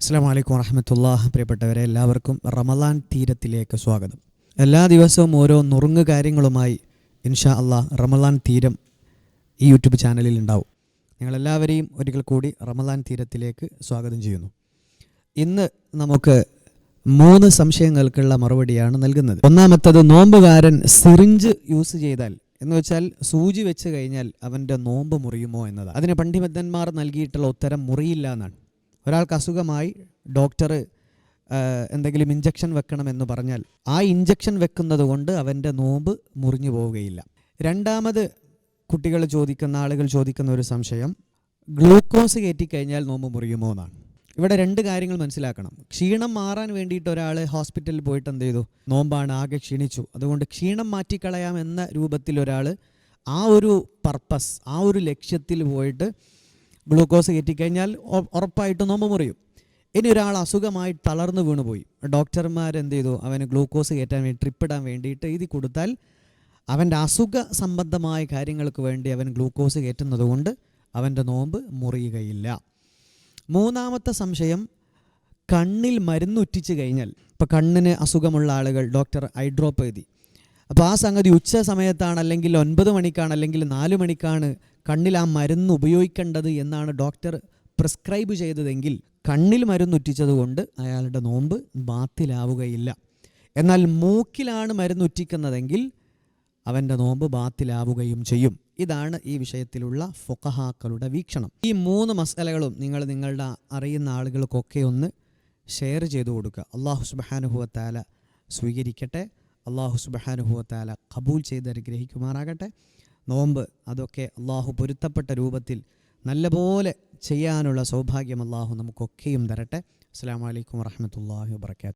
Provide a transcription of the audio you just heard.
അസ്സാം വലൈക്കും വറഹമത്തുള്ള പ്രിയപ്പെട്ടവരെ എല്ലാവർക്കും റമലാൻ തീരത്തിലേക്ക് സ്വാഗതം. എല്ലാ ദിവസവും ഓരോ നുറുങ്ങ് കാര്യങ്ങളുമായി ഇൻഷാ അള്ളാഹ് റമലാൻ തീരം ഈ യൂട്യൂബ് ചാനലിൽ ഉണ്ടാവും. നിങ്ങളെല്ലാവരെയും ഒരിക്കൽ കൂടി റമലാൻ തീരത്തിലേക്ക് സ്വാഗതം ചെയ്യുന്നു. ഇന്ന് നമുക്ക് മൂന്ന് സംശയങ്ങൾക്കുള്ള മറുപടിയാണ് നൽകുന്നത്. ഒന്നാമത്തത് നോമ്പുകാരൻ സിറിഞ്ച് യൂസ് ചെയ്താൽ എന്ന് വെച്ചാൽ സൂചി വെച്ച് കഴിഞ്ഞാൽ അവന്റെ നോമ്പ് മുറിയുമോ എന്നതാണ്. അതിന് പണ്ഡിതന്മാർ നൽകിയിട്ടുള്ള ഉത്തരം മുറിയില്ല എന്നാണ്. ഒരാൾക്ക് അസുഖമായി ഡോക്ടർ എന്തെങ്കിലും ഇഞ്ചക്ഷൻ വെക്കണമെന്ന് പറഞ്ഞാൽ ആ ഇഞ്ചക്ഷൻ വെക്കുന്നത് കൊണ്ട് അവന്റെ നോമ്പ് മുറിഞ്ഞു പോവുകയില്ല. രണ്ടാമത് കുട്ടികൾ ചോദിക്കുന്ന ആളുകൾ ചോദിക്കുന്ന ഒരു സംശയം ഗ്ലൂക്കോസ് കയറ്റിക്കഴിഞ്ഞാൽ നോമ്പ് മുറിയുമോ എന്നാണ്. ഇവിടെ രണ്ട് കാര്യങ്ങൾ മനസ്സിലാക്കണം. ക്ഷീണം മാറാൻ വേണ്ടിയിട്ട് ഒരാൾ ഹോസ്പിറ്റലിൽ പോയിട്ട് എന്ത് ചെയ്തു? നോമ്പാണ് ആകെ ക്ഷീണിച്ചു. അതുകൊണ്ട് ക്ഷീണം മാറ്റിക്കളയാം എന്ന രൂപത്തിൽ ഒരാൾ ആ ഒരു പർപ്പസ് ആ ഒരു ലക്ഷ്യത്തിൽ പോയിട്ട് ഗ്ലൂക്കോസ് കയറ്റിക്കഴിഞ്ഞാൽ ഉറപ്പായിട്ട് നോമ്പ് മുറിയും. ഇനി ഒരാൾ അസുഖമായി തളർന്നു വീണുപോയി. ഡോക്ടർമാർ എന്ത് ചെയ്തു? അവന് ഗ്ലൂക്കോസ് കയറ്റാൻ വേണ്ടി ട്രിപ്പിടാൻ വേണ്ടിയിട്ട് എഴുതി കൊടുത്താൽ അവന്റെ അസുഖ സംബന്ധമായ കാര്യങ്ങൾക്ക് വേണ്ടി അവൻ ഗ്ലൂക്കോസ് കയറ്റുന്നത് കൊണ്ട് അവന്റെ നോമ്പ് മുറിയുകയില്ല. മൂന്നാമത്തെ സംശയം കണ്ണിൽ മരുന്നുറ്റിച്ച് കഴിഞ്ഞാൽ. ഇപ്പോൾ കണ്ണിന് അസുഖമുള്ള ആളുകൾ ഡോക്ടർ ഐ ഡ്രോപ്പ് എഴുതി. അപ്പോൾ ആ സംഗതി ഉച്ച സമയത്താണ് അല്ലെങ്കിൽ ഒൻപത് മണിക്കാണ് അല്ലെങ്കിൽ നാല് മണിക്കാണ് കണ്ണിൽ ആ മരുന്ന് ഉപയോഗിക്കേണ്ടത് എന്നാണ് ഡോക്ടർ പ്രിസ്ക്രൈബ് ചെയ്തതെങ്കിൽ കണ്ണിൽ മരുന്നുറ്റിച്ചത് കൊണ്ട് അയാളുടെ നോമ്പ് ബാത്തിലാവുകയില്ല. എന്നാൽ മൂക്കിലാണ് മരുന്നുറ്റിക്കുന്നതെങ്കിൽ അവന്റെ നോമ്പ് ബാത്തിലാവുകയും ചെയ്യും. ഇതാണ് ഈ വിഷയത്തിലുള്ള ഫൊക്കഹാക്കളുടെ വീക്ഷണം. ഈ മൂന്ന് മസലകളും നിങ്ങൾ നിങ്ങളുടെ അറിയുന്ന ആളുകൾക്കൊക്കെ ഒന്ന് ഷെയർ ചെയ്തു കൊടുക്കുക. അള്ളാഹു സുബാനുഹുവത്താല സ്വീകരിക്കട്ടെ. അള്ളാഹു സുബാനുഹുവത്താല കബൂൽ ചെയ്ത് അനുഗ്രഹിക്കുമാറാകട്ടെ. നോമ്പ് അതൊക്കെ അള്ളാഹു പൊരുത്തപ്പെട്ട രൂപത്തിൽ നല്ലപോലെ ചെയ്യാനുള്ള സൗഭാഗ്യം അള്ളാഹു നമുക്കൊക്കെയും തരട്ടെ. അസ്സാം വലൈക്കും വാഹമത്തല്ലാഹി വാബർക്കാത്തു